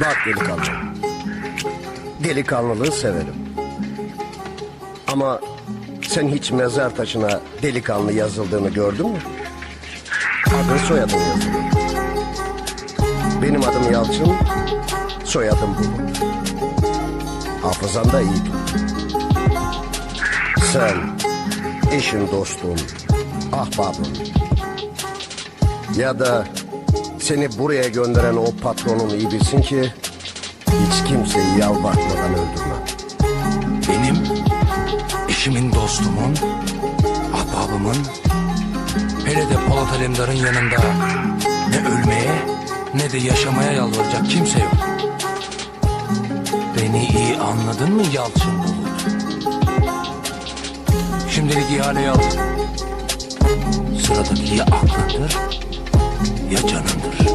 Bak delikanlı. Delikanlılığı severim. Ama sen hiç mezar taşına delikanlı yazıldığını gördün mü? Adın soyadın yazılı. Benim adım Yalçın, soyadım Bulut. Hafızan da iyi. Sen, eşin, dostun, ahbabın ya da seni buraya gönderen o patronun iyi bilsin ki hiç kimseyi yalvartmadan öldürmem. Benim, eşimin dostumun, ahbabımın, hele de Polat Alemdar'ın yanında ne ölmeye ne de yaşamaya yalvaracak kimse yok. Beni iyi anladın mı Yalçın Bulut? Şimdilik ihaleyi al. Sıradaki ya aklındır ya canındır.